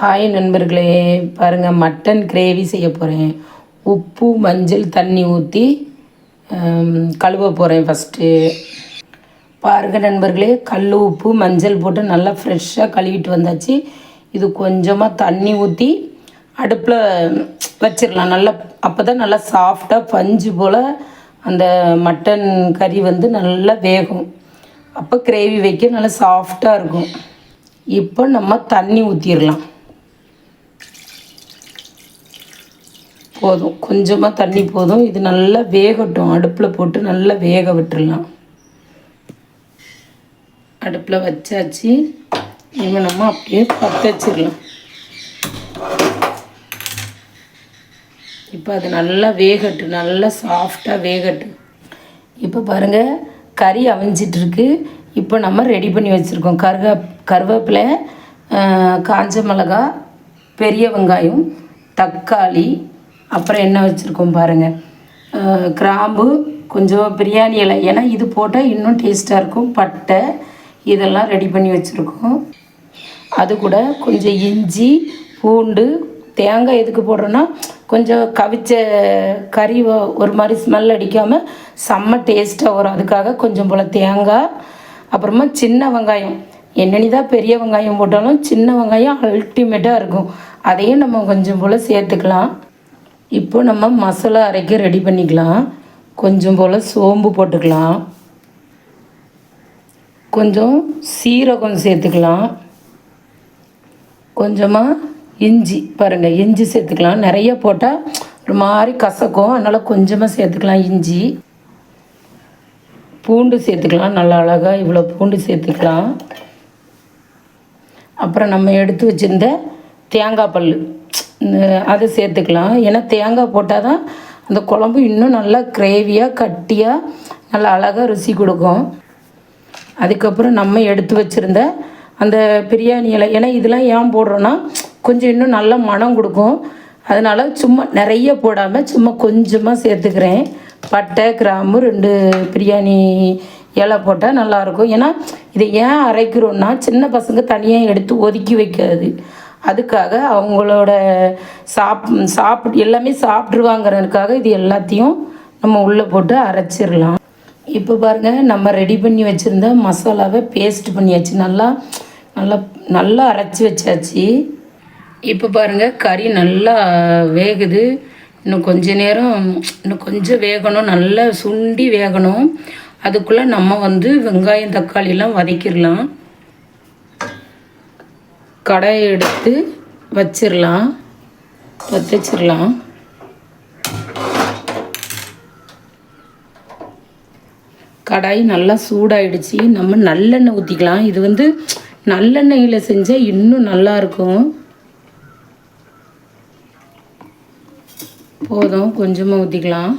Hi நண்பர்களே பாருங்கள் mutton gravy செய்ய போகிறேன் உப்பு மஞ்சள் தண்ணி ஊற்றி கழுவ போகிறேன் ஃபஸ்ட்டு பாருங்கள் நண்பர்களே கல் உப்பு மஞ்சள் போட்டு நல்லா ஃப்ரெஷ்ஷாக கழுவிட்டு வந்தாச்சு. இது கொஞ்சமாக தண்ணி ஊற்றி அடுப்பில் வச்சிடலாம் நல்லா அப்போ தான் நல்லா சாஃப்டாக பஞ்சு போல் அந்த மட்டன் கறி வந்து நல்லா வேகும். அப்போ கிரேவி வைக்க நல்லா சாஃப்டாக இருக்கும். இப்போ நம்ம தண்ணி ஊற்றிடலாம் போதும். கொஞ்சமாக தண்ணி போதும். இது நல்லா வேகட்டும். அடுப்பில் போட்டு நல்லா வேக விட்டுடலாம் அடுப்பில் வச்சாச்சு. இவன் நம்ம அப்படியே பற்ற வச்சிடலாம். இப்போ அது நல்லா வேகட்டு நல்லா சாஃப்டாக வேகட்டு இப்போ பாருங்கள் கறி அவிஞ்சிட்ருக்கு இப்போ நம்ம ரெடி பண்ணி வச்சுருக்கோம். கருகா கருவேப்பிலை காஞ்ச மிளகா பெரிய வெங்காயம் தக்காளி அப்புறம் என்ன வச்சுருக்கோம் பாருங்கள் கிராம்பு கொஞ்சம் பிரியாணி இலை. ஏன்னா இது போட்டால் இன்னும் டேஸ்ட்டாக இருக்கும். பட்டை இதெல்லாம் ரெடி பண்ணி வச்சுருக்கோம். அது கூட கொஞ்சம் இஞ்சி பூண்டு தேங்காய் எதுக்கு போடுறோன்னா கொஞ்சம் கவிச்ச கறி ஒரு மாதிரி ஸ்மெல் அடிக்காமல் செம்ம டேஸ்ட்டாக வரும். அதுக்காக கொஞ்சம் போல் தேங்காய் அப்புறமா சின்ன வெங்காயம். என்னென்னி தான் பெரிய வெங்காயம் போட்டாலும் சின்ன வெங்காயம் அல்டிமேட்டாக இருக்கும். அதையும் நம்ம கொஞ்சம் போல் சேர்த்துக்கலாம். இப்போ நம்ம மசாலா அரைக்க ரெடி பண்ணிக்கலாம். கொஞ்சம் போல் சோம்பு போட்டுக்கலாம். கொஞ்சம் சீரகம் சேர்த்துக்கலாம். கொஞ்சமாக இஞ்சி பாருங்கள் இஞ்சி சேர்த்துக்கலாம். நிறைய போட்டால் ஒரு மாதிரி கசக்கும். அதனால் கொஞ்சமாக சேர்த்துக்கலாம் இஞ்சி. பூண்டு சேர்த்துக்கலாம். நல்லா அழகாக இவ்வளோ பூண்டு சேர்த்துக்கலாம். அப்புறம் நம்ம எடுத்து வச்சிருந்த தேங்காய் பல் அதை சேர்த்துக்கலாம். ஏன்னா தேங்காய் போட்டால் தான் அந்த குழம்பு இன்னும் நல்லா கிரேவியாக கட்டியாக நல்லா அழகாக ருசி கொடுக்கும். அதுக்கப்புறம் நம்ம எடுத்து வச்சுருந்த அந்த பிரியாணி இலை ஏன்னா இதெல்லாம் ஏன் போடுறோன்னா கொஞ்சம் இன்னும் நல்ல மனம் கொடுக்கும். அதனால் சும்மா நிறைய போடாமல் சும்மா கொஞ்சமாக சேர்த்துக்கிறேன். பட்டை கிராம்பு ரெண்டு பிரியாணி இலை போட்டால் நல்லாயிருக்கும் ஏன்னா இதை ஏன் அரைக்கிறோன்னா சின்ன பசங்க தனியாக எடுத்து ஒதுக்கி வைக்காது. அதுக்காக அவங்களோட சாப் சாப்பிட்டு எல்லாமே சாப்பிட்ருவாங்கிறதுக்காக இது எல்லாத்தையும் நம்ம உள்ளே போட்டு அரைச்சிடலாம். இப்போ பாருங்கள் நம்ம ரெடி பண்ணி வச்சுருந்த மசாலாவை பேஸ்ட் பண்ணியாச்சு. நல்லா நல்லா நல்லா அரைச்சி வச்சாச்சு. இப்போ பாருங்கள் கறி நல்லா வேகுது. இன்னும் கொஞ்ச நேரம் இன்னும் கொஞ்சம் வேகணும். நல்லா சுண்டி வேகணும். அதுக்குள்ளே நம்ம வந்து வெங்காயம் தக்காளிலாம் வதக்கிடலாம். கடாயை எடுத்து வச்சிடலாம் வச்சிடலாம் கடாய் நல்லா சூடாயிடுச்சு. நம்ம நல்லெண்ணெய் ஊற்றிக்கலாம் இது வந்து நல்லெண்ணெயில் செஞ்சால் இன்னும் நல்லா இருக்கும் போதும் கொஞ்சமாக ஊற்றிக்கலாம்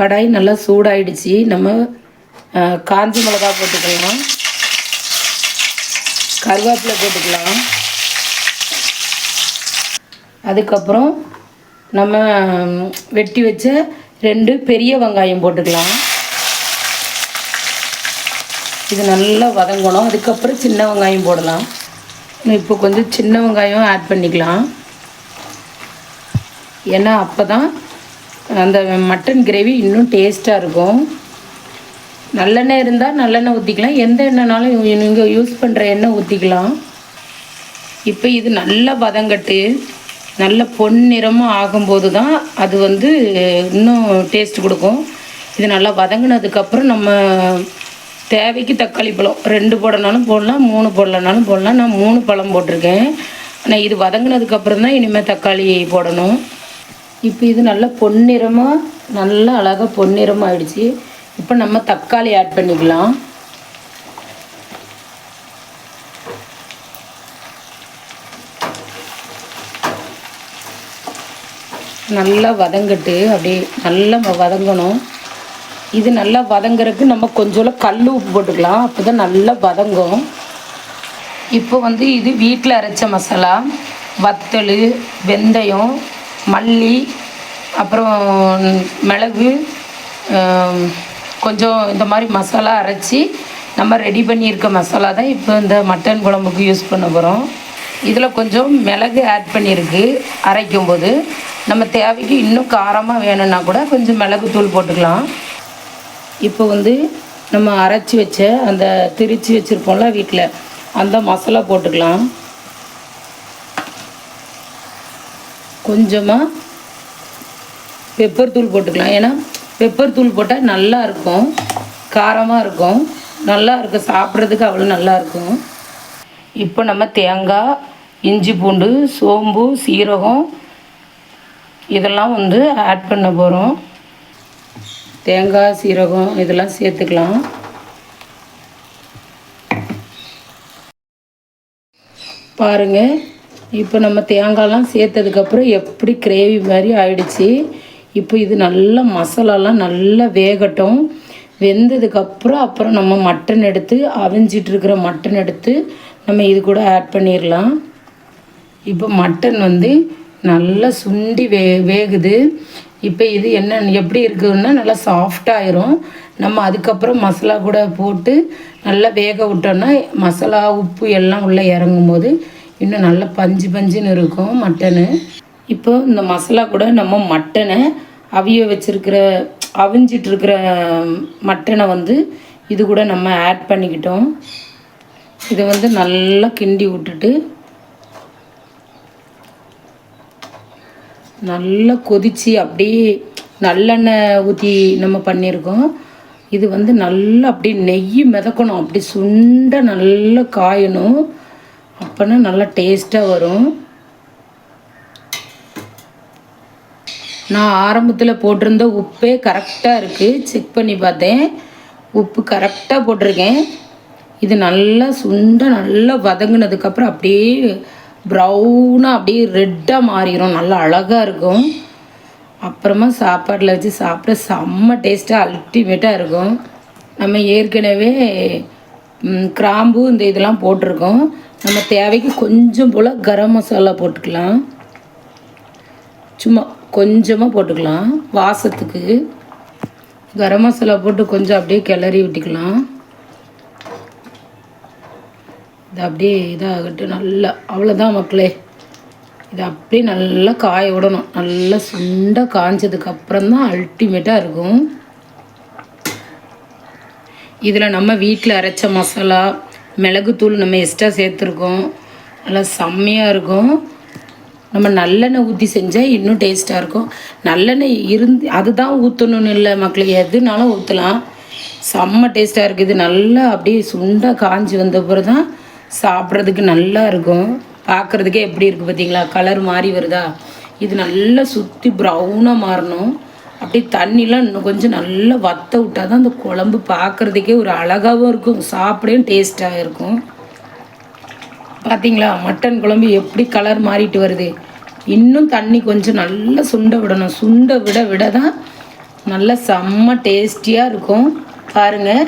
கடாய் நல்லா சூடாயிடுச்சு. நம்ம காஞ்சி காஞ்ச மிளகா போட்டுக்கலாம். கருவேப்பிலை போட்டுக்கலாம். அதுக்கப்புறம் நம்ம வெட்டி வச்ச ரெண்டு பெரிய வெங்காயம் போட்டுக்கலாம். இது நல்லா வதங்கணும். அதுக்கப்புறம் சின்ன வெங்காயம் போடலாம். இப்போ கொஞ்சம் சின்ன வெங்காயம் ஆட் பண்ணிக்கலாம். ஏன்னா அப்போ தான் அந்த மட்டன் கிரேவி இன்னும் டேஸ்ட்டாக இருக்கும். நல்லெண்ணெய் இருந்தால் நல்லெண்ணெய் ஊற்றிக்கலாம் எந்த எண்ணெய்னாலும் நீங்கள் யூஸ் பண்ணுற எண்ணெய் ஊற்றிக்கலாம் இப்போ இது நல்லா வதங்கட்டு நல்ல பொன்னிறமாக ஆகும்போது தான் அது வந்து இன்னும் டேஸ்ட் கொடுக்கும். இது நல்லா வதங்கினதுக்கப்புறம் நம்ம தேவைக்கு தக்காளி பழம் ரெண்டு போடனாலும் போடலாம் மூணு போடலனாலும் போடலாம். நான் மூணு பழம் போட்டிருக்கேன். ஆனால் இது வதங்கினதுக்கப்புறம் தான் இனிமேல் தக்காளி போடணும். இப்போ இது நல்லா பொன்னிறமாக நல்லா அழகாக பொன்னிறமாக ஆயிடுச்சு இப்போ நம்ம தக்காளி ஆட் பண்ணிக்கலாம். நல்லா வதங்கட்டு அப்படியே நல்லா வதங்கணும். இது நல்லா வதங்குறதுக்கு நம்ம கொஞ்சோல கல் உப்பு போட்டுக்கலாம். அப்போ தான் நல்லா வதங்கும். இப்போ வந்து இது வீட்டில் அரைச்ச மசாலா வத்தல் வெந்தயம் மல்லி அப்புறம் மிளகு கொஞ்சம் இந்த மாதிரி மசாலா அரைச்சி நம்ம ரெடி பண்ணியிருக்க மசாலா தான் இப்போ இந்த மட்டன் குழம்புக்கு யூஸ் பண்ண போகிறோம் இதில் கொஞ்சம் மிளகு ஆட் பண்ணியிருக்கு அரைக்கும் போது நம்ம தேவைக்கு இன்னும் காரமாக வேணும்னா கூட கொஞ்சம் மிளகு தூள் போட்டுக்கலாம். இப்போ வந்து நம்ம அரைச்சி வச்ச அந்த திரிச்சு வச்சுருப்போம்ல வீட்டில் அந்த மசாலா போட்டுக்கலாம். கொஞ்சமாக பெப்பர் தூள் போட்டுக்கலாம். ஏன்னா பெப்பர் தூள் போட்டால் நல்லா இருக்கும். காரமாக இருக்கும். நல்லா இருக்கும் சாப்பிட்றதுக்கு அவ்வளோ நல்லா இருக்கும். இப்போ நம்ம தேங்காய் இஞ்சி பூண்டு சோம்பு சீரகம் இதெல்லாம் வந்து ஆட் பண்ண போகிறோம் தேங்காய் சீரகம் இதெல்லாம் சேர்த்துக்கலாம். பாருங்க. இப்போ நம்ம தேங்காய்லாம் சேர்த்ததுக்கப்புறம் எப்படி கிரேவி மாதிரி ஆயிடுச்சு. இப்போ இது நல்லா மசாலாலாம் நல்லா வேகட்டும். வெந்ததுக்கப்புறம் அப்புறம் நம்ம மட்டன் எடுத்து அவிஞ்சிட்ருக்கிற மட்டன் எடுத்து நம்ம இது கூட ஆட் பண்ணிடலாம் இப்போ மட்டன் வந்து நல்லா சுண்டி வே வேகுது. இப்போ இது என்ன எப்படி இருக்குதுன்னா நல்லா சாஃப்டாயிரும் நம்ம அதுக்கப்புறம் மசாலா கூட போட்டு நல்லா வேக விட்டோன்னா மசாலா உப்பு எல்லாம் உள்ளே இறங்கும் போது இன்னும் நல்லா பஞ்சு பஞ்சுன்னு இருக்கும் மட்டனு இப்போ இந்த மசாலா கூட நம்ம மட்டனை அவிய வச்சிருக்கிற அவிஞ்சிட்ருக்கிற மட்டனை வந்து இது கூட நம்ம ஆட் பண்ணிக்கிட்டோம். இதை வந்து நல்லா கிண்டி விட்டுட்டு நல்லா கொதித்து அப்படியே நல்லெண்ணெய் ஊற்றி நம்ம பண்ணியிருக்கோம். இது வந்து நல்லா அப்படியே நெய் மிதக்கணும். அப்படி சுண்ட நல்லா காயணும். அப்போனா நல்லா டேஸ்ட்டாக வரும். நான் ஆரம்பத்தில் போட்டிருந்த உப்பே கரெக்டாக இருக்குது செக் பண்ணி பார்த்தேன். உப்பு கரெக்டாக போட்டிருக்கேன். இது நல்லா சுண்ட நல்லா வதங்கினதுக்கப்புறம் அப்படியே ப்ரௌனாக அப்படியே ரெட்டாக மாறிடும் நல்லா அழகாக இருக்கும். அப்புறமா சாப்பாட்டில் வச்சு சாப்பிட செம்ம டேஸ்ட்டாக அல்டிமேட்டாக இருக்கும். நம்ம ஏற்கனவே கிராம்பு இந்த இதெல்லாம் போட்டிருக்கோம். நம்ம தேவைக்கு கொஞ்சம் போல் கரம் மசாலா போட்டுக்கலாம். சும்மா கொஞ்சமாக போட்டுக்கலாம். வாசத்துக்கு கரம் மசாலா போட்டு கொஞ்சம் அப்படியே கிளறி விட்டுக்கலாம். இது அப்படியே இதாகட்டும் நல்லா. அவ்வளோதான் மக்களே. இது அப்படியே நல்லா காய விடணும். நல்லா சுண்டாக காஞ்சதுக்கு அப்புறம் தான் அல்டிமேட்டாக இருக்கும். இதில் நம்ம வீட்டில் அரைச்ச மசாலா மிளகுத்தூள் நம்ம எக்ஸ்ட்ரா சேர்த்துருக்கோம். நல்லா செம்மையாக இருக்கும். நம்ம நல்லெண்ணெய் ஊற்றி செஞ்சால் இன்னும் டேஸ்ட்டாக இருக்கும். நல்லெண்ணெய் இருந்து அதுதான் ஊற்றணும்னு இல்லை மக்களுக்கு எதுனாலும் ஊற்றலாம் செம்ம டேஸ்ட்டாக இருக்குது. நல்லா அப்படியே சுண்டாக காஞ்சி வந்த பிறகு தான் சாப்பிட்றதுக்கு நல்லா இருக்கும். பார்க்குறதுக்கே எப்படி இருக்குது பார்த்தீங்களா கலர் மாறி வருதா? இது நல்லா சுற்றி ப்ரௌனாக மாறணும். அப்படியே தண்ணிலாம் இன்னும் கொஞ்சம் நல்லா வத்த விட்டால் தான் அந்த குழம்பு பார்க்குறதுக்கே ஒரு அழகாகவும் இருக்கும். சாப்பிடவும் டேஸ்ட்டாக இருக்கும். பார்த்தீங்களா மட்டன் குழம்பு எப்படி கலர் மாறிட்டு வருது? இன்னும் தண்ணி கொஞ்சம் நல்லா சுண்ட விடணும். சுண்ட விட விட தான் நல்லா செம்ம டேஸ்டியாக இருக்கும். பாருங்கள்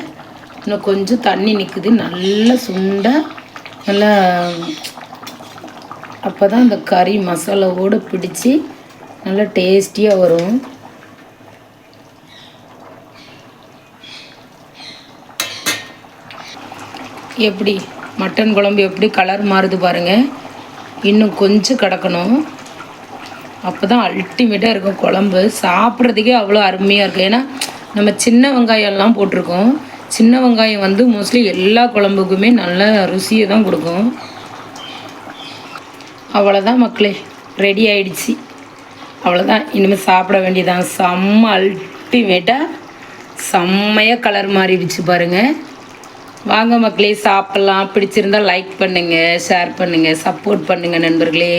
இன்னும் கொஞ்சம் தண்ணி நிற்குது நல்லா சுண்ட நல்லா அப்போ தான் அந்த கறி மசாலாவோடு பிடிச்சி நல்லா டேஸ்டியாக வரும். எப்படி? மட்டன் குழம்பு எப்படி கலர் மாறுது பாருங்கள் இன்னும் கொஞ்சம் கிடக்கணும். அப்போ தான் அல்டிமேட்டாக இருக்கும் குழம்பு. சாப்பிட்றதுக்கே அவ்வளோ அருமையாக இருக்கும். ஏன்னா நம்ம சின்ன வெங்காயம்லாம் போட்டிருக்கோம். சின்ன வெங்காயம் வந்து மோஸ்ட்லி எல்லா குழம்புக்குமே நல்ல ருசியை தான் கொடுக்கும். அவ்வளோதான் மக்களே ரெடி ஆயிடுச்சு. அவ்வளோதான் இனிமேல் சாப்பிட வேண்டியதான் செம்ம அல்டிமேட்டாக செம்மையாக கலர் மாறிடுச்சு பாருங்கள் வாங்க மக்களே சாப்பிட்லாம். பிடிச்சிருந்தா லைக் பண்ணுங்கள் ஷேர் பண்ணுங்கள் சப்போர்ட் பண்ணுங்கள் நண்பர்களே.